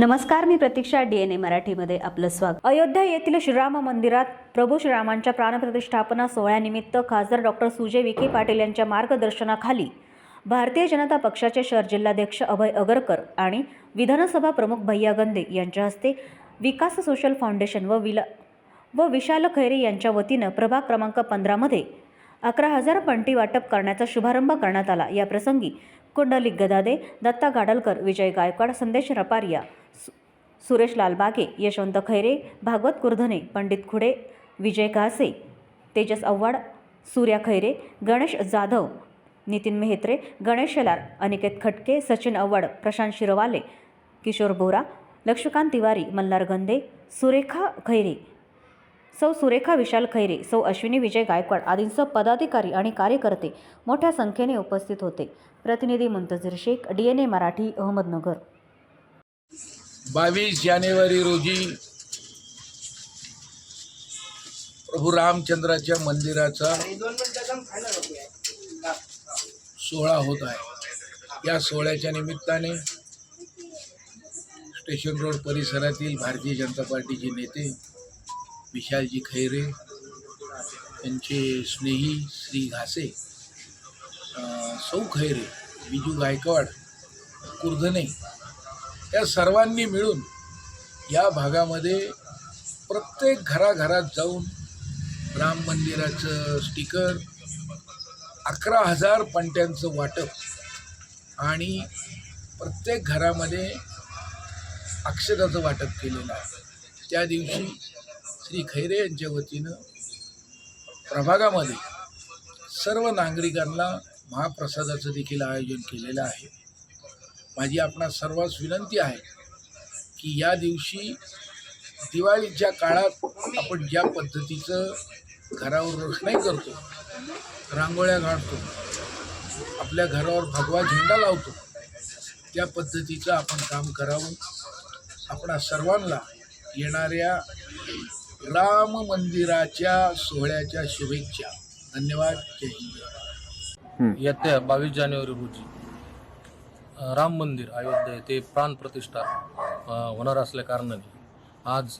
नमस्कार मी प्रतीक्षा D N ए मराठीमध्ये आपलं स्वागत. अयोध्या येथील श्रीराम मंदिरात प्रभू श्रीरामांच्या प्राणप्रतिष्ठापना सोहळ्यानिमित्त खासदार डॉक्टर सुजय विखे पाटील यांच्या मार्गदर्शनाखाली भारतीय जनता पक्षाचे शहर जिल्हाध्यक्ष अभय अगरकर आणि विधानसभा प्रमुख भैया गंदे यांच्या हस्ते विकास सोशल फाउंडेशन व विला व विशाल खैरे यांच्या वतीनं प्रभाग क्रमांक पंधरामध्ये अकरा हजार पंटी वाटप करण्याचा शुभारंभ करण्यात आला. या प्रसंगी कुंडलिक गदादे दत्ता गाडलकर विजय गायकवाड संदेश रपारिया सुरेश लालबागे यशवंत खैरे भागवत कुर्धने पंडित खुडे विजय घासे तेजस आव्हाड सूर्या खैरे गणेश जाधव नितीन मेहत्रे गणेश शेलार अनिकेत खटके सचिन आव्हाड प्रशांत शिरवाले किशोर बोरा लक्ष्मीकांत तिवारी मल्हार गंदे सुरेखा खैरे. सौ सुरेखा विशाल खैरे सौ अश्विनी विजय गायकवाड आदींसह पदाधिकारी आणि कार्यकर्ते मोठ्या संख्येने उपस्थित होते. प्रतिनिधी Muntazir Shaikh D N A Marathi Ahmednagar. बावीस जानेवारी रोजी प्रभू रामचंद्राच्या मंदिराचा सोहळा होत आहे. या सोहळ्याच्या निमित्ताने स्टेशन रोड परिसरातील भारतीय जनता पार्टीचे नेते विशालजी खैरे त्यांचे स्नेही श्री घासे सौ खैरे बिजू गायकवाड कुर्धने या सर्वांनी मिळून या भागामध्ये प्रत्येक घराघरात जाऊन राम मंदिराचं स्टिकर अकरा हजार पंट्यांचं वाटप आणि प्रत्येक घरामध्ये अक्षताचं वाटप केलेलं आहे. त्या दिवशी श्री खैरे यांच्या वतीनं प्रभागामध्ये सर्व नागरिकांना महाप्रसादाचं देखील आयोजन केलेलं आहे. माझी आपणा सर्वांस विनंती आहे की या दिवशी दिवाळीच्या काळात आपण ज्या पद्धतीचं घरावर रोषणाई करतो रांगोळ्या काढतो आपल्या घरावर भगवा झेंडा लावतो त्या पद्धतीचं आपण काम करावं. आपणा सर्वांना येणाऱ्या राम मंदिराच्या सोहळ्याच्या शुभेच्छा. धन्यवाद. जय हिंद. येत्या बावीस जानेवारी रोजी. राम मंदिर अयोध्या येथे प्राण प्रतिष्ठा होणार असल्या कारणाने आज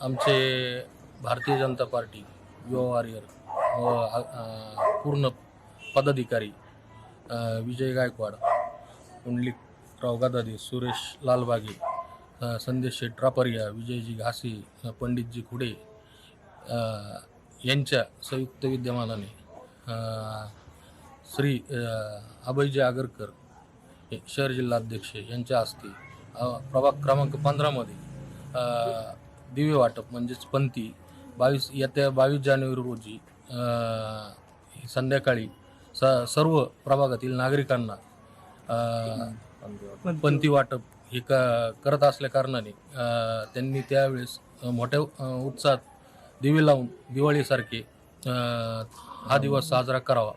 आमचे भारतीय जनता पार्टी युवा वॉरियर व पूर्ण पदाधिकारी विजय गायकवाड पुंडलिकराव गदादे सुरेश लालबागे संदेश शेट्रापरिया विजयजी घासे पंडितजी खुडे यांच्या संयुक्त विद्यमानाने श्री अभयजी आगरकर शहर जिल्हाध्यक्ष यांच्या हस्ते प्रभाग क्रमांक पंधरामध्ये दिवे वाटप म्हणजेच पंथी बावीस येत्या बावीस जानेवारी रोजी संध्याकाळी स सर्व प्रभागातील नागरिकांना पंथी वाटप हे क करत असल्या कारणाने त्यांनी त्यावेळेस मोठ्या उत्साहात दिवे लावून दिवाळीसारखे हा दिवस साजरा करावा.